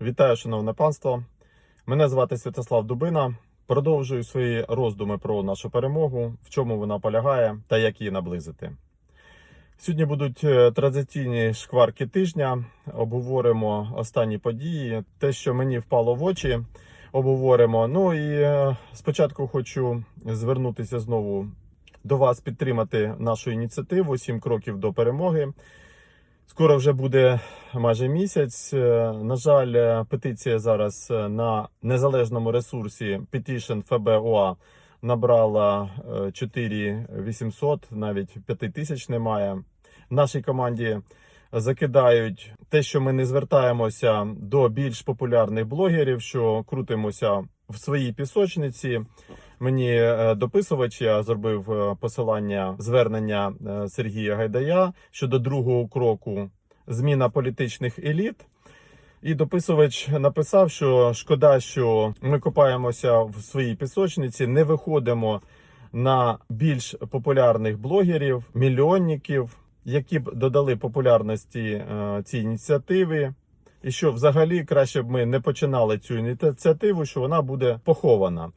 Вітаю, шановне панство. Мене звати Святослав Дубина. Продовжую свої роздуми про нашу перемогу, в чому вона полягає та як її наблизити. Сьогодні будуть е, традиційні шкварки тижня. Обговоримо останні події, те, що мені впало в очі. Обговоримо. Ну і е, спочатку хочу звернутися знову до вас, підтримати нашу ініціативу «7 кроків до перемоги. Скоро вже буде майже місяць. Е, На жаль, е, петиція зараз е, на незалежному ресурсі Petition FBOA набрала е, 4800, навіть 5000 немає. В нашій команді закидають те, що ми не звертаємося до більш популярних блогерів, що крутимося в своїй пісочниці. Мені е, дописувач я зробив е, посилання звернення е, Сергія Гайдая щодо другого кроку зміна політичних еліт. І дописувач написав, що шкода, що ми копаємося в своїй пісочниці, не виходимо на більш популярних блогерів, мільйонників, які б додали популярності цій ініціативі. І що взагалі краще б ми не починали цю ініціативу, що вона буде похована.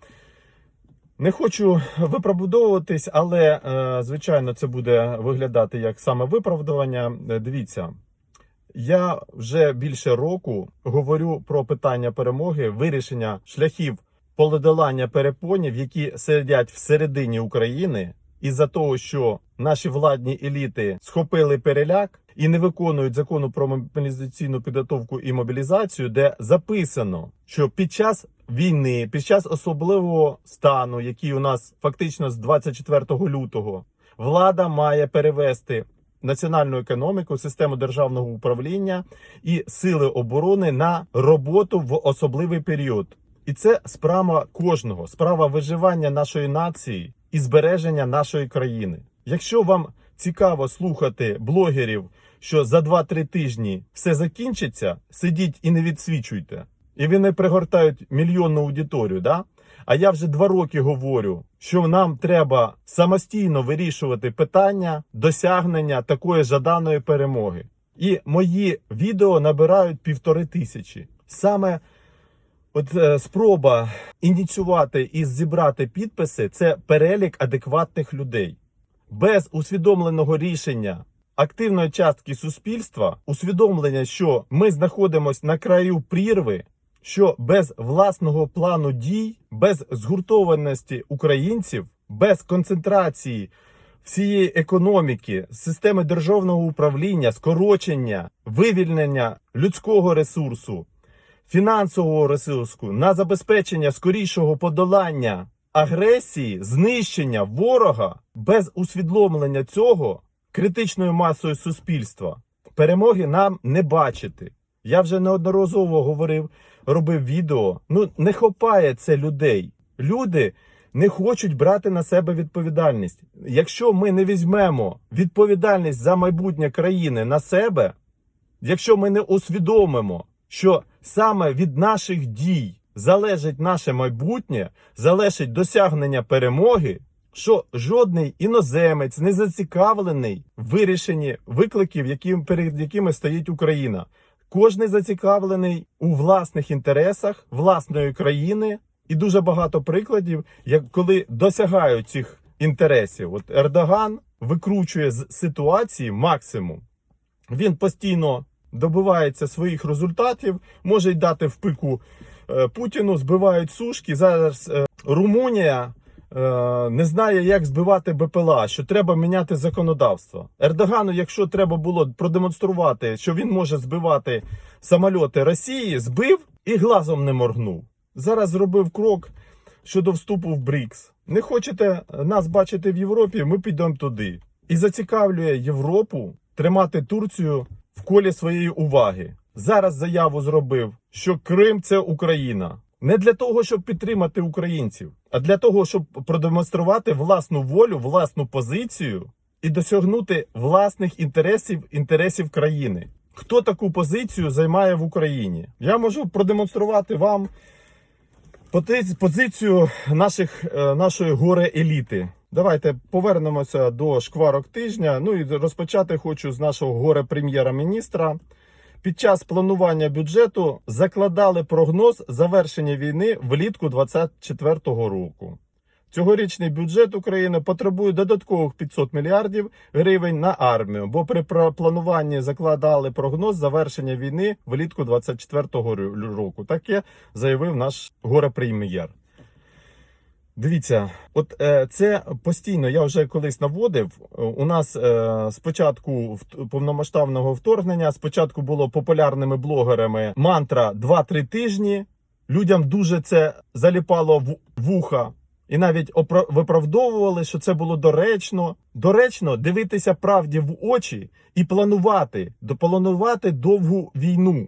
Не хочу виправдовуватись, але е, звичайно це буде виглядати як саме виправдування. Е, Дивіться, я вже більше року говорю про питання перемоги, вирішення шляхів подолання перепонів, які сидять всередині України, із-за того, що наші владні еліти схопили переляк і не виконують закону про мобілізаційну підготовку і мобілізацію, де записано, що під час війни, під час особливого стану, який у нас фактично з 24 лютого, влада має перевести національну економіку, систему державного управління і сили оборони на роботу в особливий період. І це справа кожного, справа виживання нашої нації і збереження нашої країни. Якщо вам цікаво слухати блогерів, що за 2-3 тижні все закінчиться, сидіть і не відсвічуйте. І вони пригортають мільйонну аудиторію, да? А я вже два роки говорю, що нам треба самостійно вирішувати питання досягнення такої жаданої перемоги. І мої відео набирають півтори тисячі. Саме от е, спроба ініціювати і зібрати підписи це перелік адекватних людей. Без усвідомленого рішення активної частки суспільства, усвідомлення, що ми знаходимося на краю прірви, що без власного плану дій, без згуртованості українців, без концентрації всієї економіки, системи державного управління, скорочення, вивільнення людського ресурсу, фінансового ресурсу на забезпечення скорішого подолання агресії, знищення ворога без усвідомлення цього критичною масою суспільства перемоги нам не бачити. Я вже неодноразово говорив, робив відео. Ну не хопає це людей. Люди не хочуть брати на себе відповідальність. Якщо ми не візьмемо відповідальність за майбутнє країни на себе, якщо ми не усвідомимо, що саме від наших дій залежить наше майбутнє, залежить досягнення перемоги, що жодний іноземець не зацікавлений в вирішенні викликів, яким, перед якими стоїть Україна. Кожний зацікавлений у власних інтересах власної країни, і дуже багато прикладів, як коли досягають цих інтересів. От Ердоган викручує з ситуації максимум. Він постійно добивається своїх результатів, може й дати в пику е, Путіну, збивають сушки. Зараз е, Румунія не знає, як збивати БПЛА, що треба міняти законодавство. Ердогану, якщо треба було продемонструвати, що він може збивати самольоти Росії, збив і глазом не моргнув. Зараз зробив крок щодо вступу в БРІКС. Не хочете нас бачити в Європі? Ми підемо туди. І зацікавлює Європу тримати Турцію в колі своєї уваги. Зараз заяву зробив, що Крим це Україна. Не для того, щоб підтримати українців, а для того, щоб продемонструвати власну волю, власну позицію і досягнути власних інтересів, інтересів країни. Хто таку позицію займає в Україні? Я можу продемонструвати вам позицію наших, е, нашої горе-еліти. Давайте повернемося до шкварок тижня. Ну і розпочати хочу з нашого горе-прем'єра-міністра під час планування бюджету закладали прогноз завершення війни влітку 2024 року. Цьогорічний бюджет України потребує додаткових 500 мільярдів гривень на армію, бо при плануванні закладали прогноз завершення війни влітку 2024 року. Таке заявив наш горе-прем'єр. Дивіться, от е, це постійно. Я вже колись наводив. У нас е, спочатку вт- повномасштабного вторгнення, спочатку було популярними блогерами мантра 2-3 тижні. Людям дуже це заліпало в вуха. І навіть виправдовували, що це було доречно. Доречно дивитися правді в очі і планувати, допланувати довгу війну.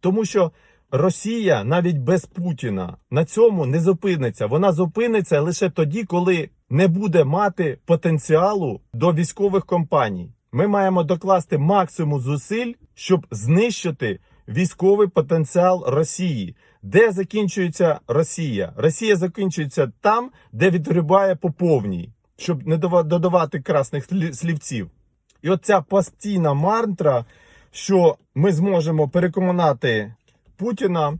Тому що Росія навіть без Путіна на цьому не зупиниться. Вона зупиниться лише тоді, коли не буде мати потенціалу до військових компаній. Ми маємо докласти максимум зусиль, щоб знищити військовий потенціал Росії. Де закінчується Росія? Росія закінчується там, де відгрібає по повній, щоб не додавати красних слівців. І от ця постійна мантра, що ми зможемо переконати Путіна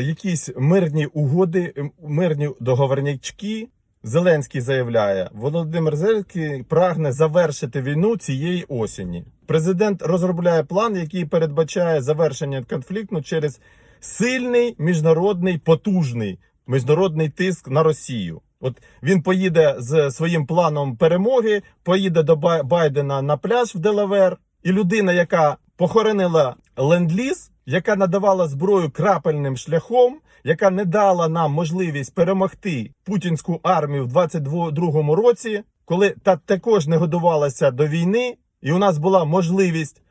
якісь мирні угоди, мирні договорнячки. Зеленський заявляє, Володимир Зеленський прагне завершити війну цієї осені. Президент розробляє план, який передбачає завершення конфлікту через сильний міжнародний потужний міжнародний тиск на Росію. От він поїде з своїм планом перемоги, поїде до Бай- Байдена на пляж в Делавер, і людина, яка похоронила ленд-ліз, яка надавала зброю крапельним шляхом, яка не дала нам можливість перемогти путінську армію в 22-му році, коли та також не годувалася до війни, і у нас була можливість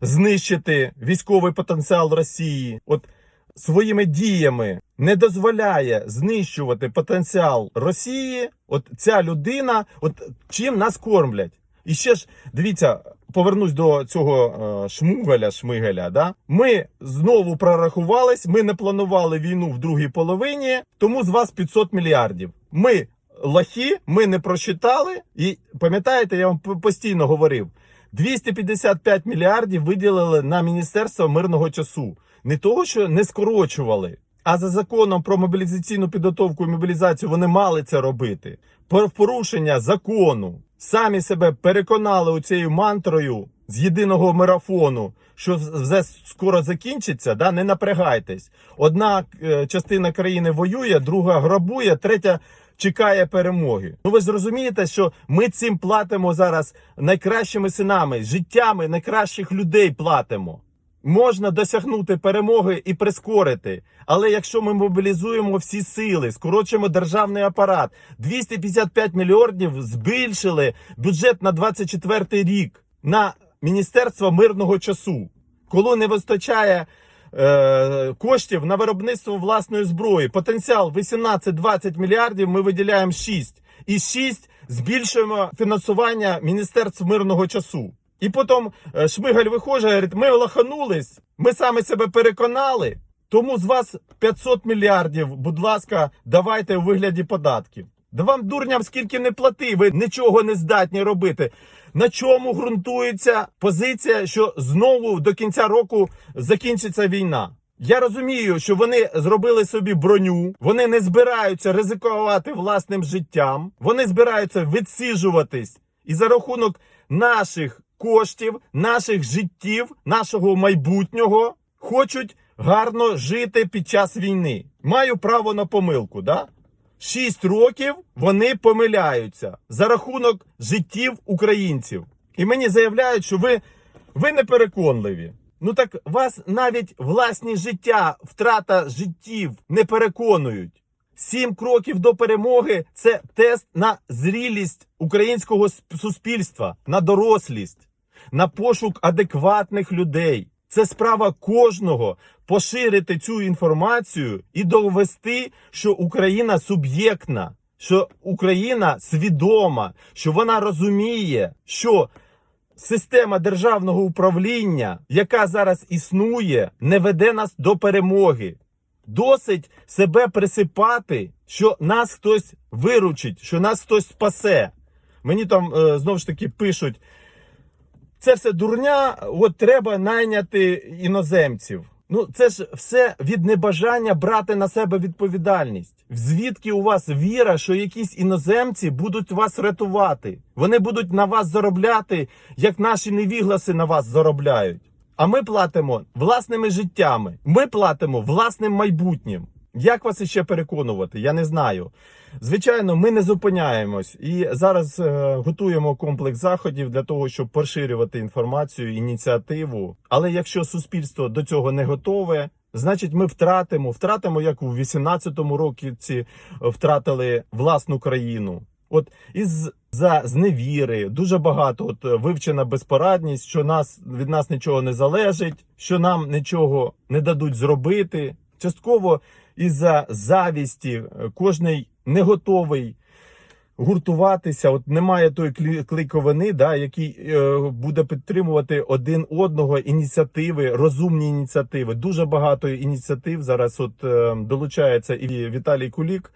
знищити військовий потенціал Росії. От своїми діями не дозволяє знищувати потенціал Росії. От ця людина, от чим нас кормлять? І ще ж дивіться, повернусь до цього е, шмугаля, шмигаля. Да? Ми знову прорахувались, ми не планували війну в другій половині, тому з вас 500 мільярдів. Ми лохи, ми не просчитали. І пам'ятаєте, я вам постійно говорив: 255 мільярдів виділили на Міністерство мирного часу. Не того, що не скорочували, а за законом про мобілізаційну підготовку і мобілізацію вони мали це робити. Пор- порушення закону. Самі себе переконали оцією мантрою з єдиного марафону, що вже скоро закінчиться, да? не напрягайтесь. Одна е, частина країни воює, друга грабує, третя чекає перемоги. Ну ви зрозумієте, що ми цим платимо зараз найкращими синами, життями найкращих людей платимо. Можна досягнути перемоги і прискорити. Але якщо ми мобілізуємо всі сили, скорочуємо державний апарат, 255 мільярдів збільшили бюджет на 24 рік на Міністерство мирного часу, коли не вистачає е, коштів на виробництво власної зброї. Потенціал 18-20 мільярдів. Ми виділяємо 6. І 6 збільшуємо фінансування Міністерств мирного часу. І потім е, Шмигаль виходить, говорить, ми лоханулись, ми саме себе переконали. Тому з вас 500 мільярдів, будь ласка, давайте у вигляді податків. Да вам дурням скільки не плати, ви нічого не здатні робити. На чому ґрунтується позиція, що знову до кінця року закінчиться війна? Я розумію, що вони зробили собі броню, вони не збираються ризикувати власним життям, вони збираються відсіжуватись і за рахунок наших коштів, наших життів, нашого майбутнього хочуть гарно жити під час війни. Маю право на помилку, да? Шість років вони помиляються за рахунок життів українців. І мені заявляють, що ви, ви непереконливі. Ну так вас навіть власні життя, втрата життів не переконують. Сім кроків до перемоги це тест на зрілість українського суспільства, на дорослість, на пошук адекватних людей. Це справа кожного поширити цю інформацію і довести, що Україна суб'єктна, що Україна свідома, що вона розуміє, що система державного управління, яка зараз існує, не веде нас до перемоги. Досить себе присипати, що нас хтось виручить, що нас хтось спасе. Мені там е, знову ж таки пишуть. Це все дурня, от треба найняти іноземців. Ну, це ж все від небажання брати на себе відповідальність. Звідки у вас віра, що якісь іноземці будуть вас рятувати? Вони будуть на вас заробляти, як наші невігласи на вас заробляють. А ми платимо власними життями. Ми платимо власним майбутнім. Як вас іще переконувати? Я не знаю. Звичайно, ми не зупиняємось і зараз е, готуємо комплекс заходів для того, щоб поширювати інформацію, ініціативу. Але якщо суспільство до цього не готове, значить ми втратимо, втратимо, як у 18-му році втратили власну країну. От із за зневіри дуже багато от вивчена безпорадність, що нас від нас нічого не залежить, що нам нічого не дадуть зробити. Частково із-за завісті е, кожний не готовий гуртуватися. От немає тої кликовини, да, який е, буде підтримувати один одного ініціативи, розумні ініціативи. Дуже багато ініціатив зараз. От е, долучається і Віталій Кулік.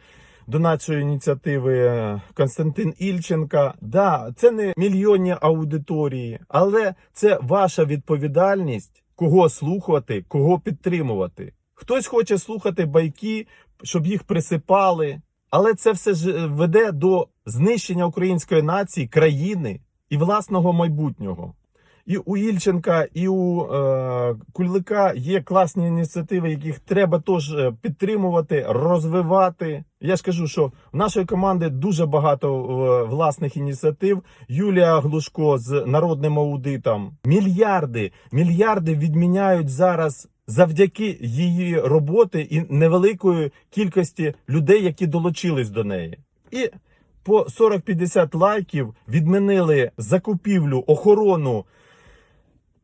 До нашої ініціативи е, Константин Ільченка. Да, це не мільйонні аудиторії, але це ваша відповідальність, кого слухати, кого підтримувати. Хтось хоче слухати байки, щоб їх присипали, але це все ж е, веде до знищення української нації, країни і власного майбутнього. І у Ільченка, і у е, Кулика є класні ініціативи, яких треба теж е, підтримувати, розвивати. Я ж кажу, що в нашої команди дуже багато е, власних ініціатив. Юлія Глушко з народним аудитом. Мільярди, мільярди відміняють зараз завдяки її роботи і невеликої кількості людей, які долучились до неї. І по 40-50 лайків відмінили закупівлю, охорону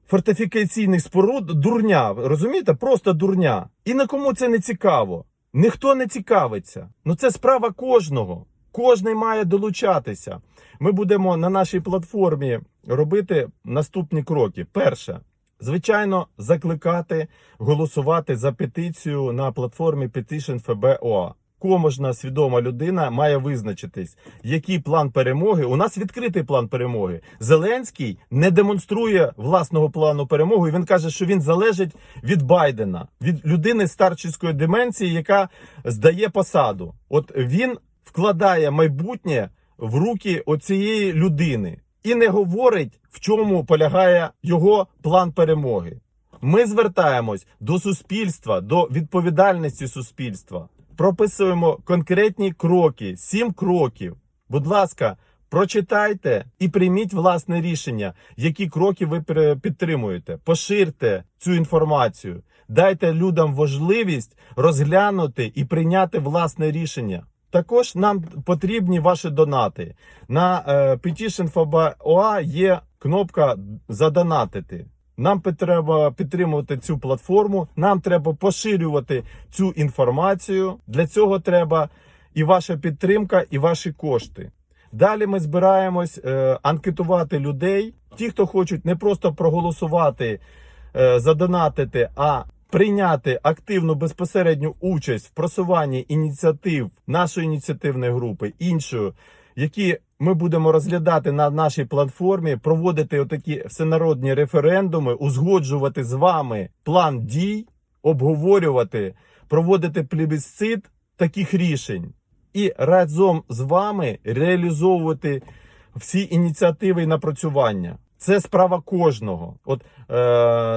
фортифікаційних споруд дурня. Розумієте? Просто дурня. І на кому це не цікаво. Ніхто не цікавиться. Ну це справа кожного. Кожний має долучатися. Ми будемо на нашій платформі робити наступні кроки. Перше, звичайно, закликати голосувати за петицію на платформі Petition FBOA. Кожна свідома людина має визначитись, який план перемоги. У нас відкритий план перемоги. Зеленський не демонструє власного плану перемоги. Він каже, що він залежить від Байдена, від людини старчівської деменції, яка здає посаду. От він вкладає майбутнє в руки оцієї людини і не говорить, в чому полягає його план перемоги. Ми звертаємось до суспільства, до відповідальності суспільства. Прописуємо конкретні кроки, сім кроків. Будь ласка, прочитайте і прийміть власне рішення, які кроки ви підтримуєте. Поширте цю інформацію, дайте людям можливість розглянути і прийняти власне рішення. Також нам потрібні ваші донати. На е, Petition є кнопка задонатити. Нам треба підтримувати цю платформу. Нам треба поширювати цю інформацію. Для цього треба і ваша підтримка, і ваші кошти. Далі ми збираємось е, анкетувати людей. Ті, хто хочуть не просто проголосувати, е, задонатити, а прийняти активну безпосередню участь в просуванні ініціатив нашої ініціативної групи, іншої, які ми будемо розглядати на нашій платформі, проводити отакі всенародні референдуми, узгоджувати з вами план дій, обговорювати, проводити плебісцит таких рішень і разом з вами реалізовувати всі ініціативи і напрацювання. Це справа кожного. От е,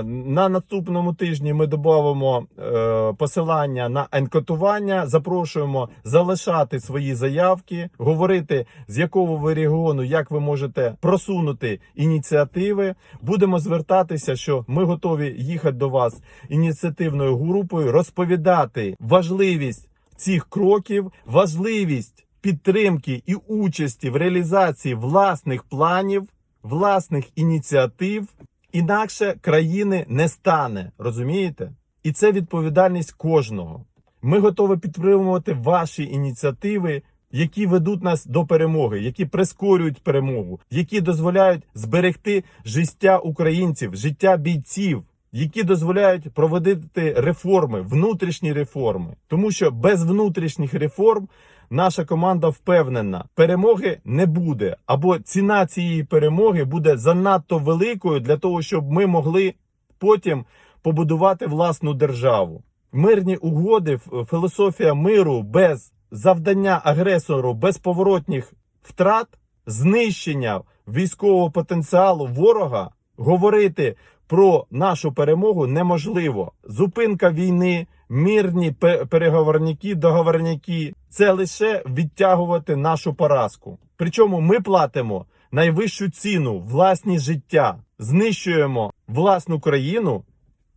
на наступному тижні ми додамо е, посилання на анкетування. Запрошуємо залишати свої заявки, говорити з якого ви регіону, як ви можете просунути ініціативи. Будемо звертатися, що ми готові їхати до вас ініціативною групою, розповідати важливість цих кроків, важливість підтримки і участі в реалізації власних планів, власних ініціатив. Інакше країни не стане, розумієте? І це відповідальність кожного. Ми готові підтримувати ваші ініціативи, які ведуть нас до перемоги, які прискорюють перемогу, які дозволяють зберегти життя українців, життя бійців, які дозволяють проводити реформи, внутрішні реформи. Тому що без внутрішніх реформ наша команда впевнена, перемоги не буде, або ціна цієї перемоги буде занадто великою для того, щоб ми могли потім побудувати власну державу. Мирні угоди, філософія миру без завдання агресору безповоротних втрат, знищення військового потенціалу ворога, говорити про нашу перемогу неможливо. Зупинка війни, мирні переговорники, договорники це лише відтягувати нашу поразку. Причому ми платимо найвищу ціну власні життя, знищуємо власну країну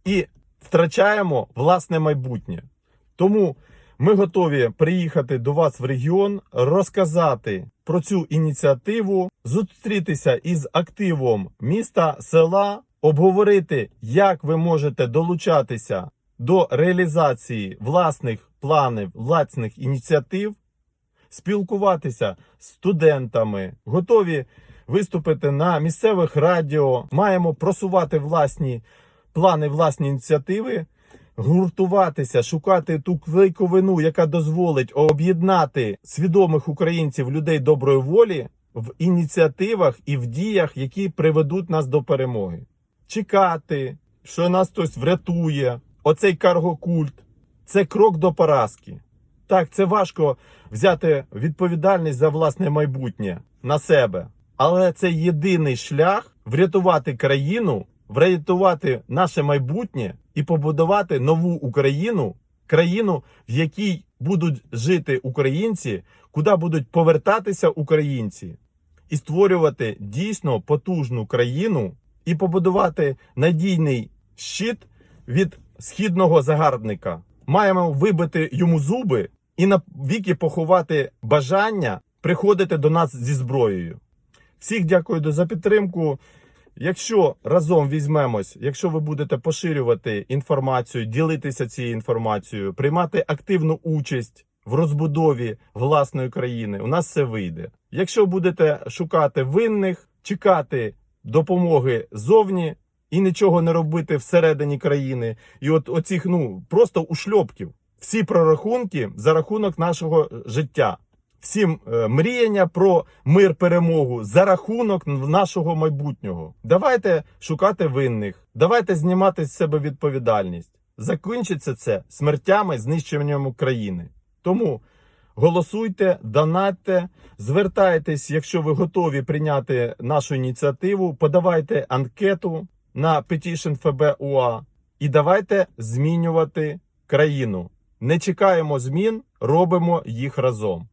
і втрачаємо власне майбутнє. Тому ми готові приїхати до вас в регіон, розказати про цю ініціативу, зустрітися із активом міста, села, обговорити, як ви можете долучатися до реалізації власних планів, власних ініціатив, спілкуватися з студентами, готові виступити на місцевих радіо, маємо просувати власні плани, власні ініціативи гуртуватися, шукати ту клейковину, яка дозволить об'єднати свідомих українців, людей доброї волі в ініціативах і в діях, які приведуть нас до перемоги. Чекати, що нас хтось врятує, оцей каргокульт це крок до поразки. Так, це важко взяти відповідальність за власне майбутнє на себе. Але це єдиний шлях врятувати країну, врятувати наше майбутнє і побудувати нову Україну, країну, в якій будуть жити українці, куди будуть повертатися українці, і створювати дійсно потужну країну і побудувати надійний щит від східного загарбника. Маємо вибити йому зуби і на віки поховати бажання приходити до нас зі зброєю. Всіх дякую за підтримку. Якщо разом візьмемось, якщо ви будете поширювати інформацію, ділитися цією інформацією, приймати активну участь в розбудові власної країни, у нас все вийде. Якщо будете шукати винних, чекати допомоги зовні і нічого не робити всередині країни, і от оцих ну просто ушльопків, всі прорахунки за рахунок нашого життя всім е, мріяння про мир перемогу за рахунок нашого майбутнього. Давайте шукати винних, давайте знімати з себе відповідальність. Закінчиться це смертями, знищенням України. Тому голосуйте, донатьте, звертайтесь, якщо ви готові прийняти нашу ініціативу, подавайте анкету на Petition ФБУА. і давайте змінювати країну. Не чекаємо змін, робимо їх разом.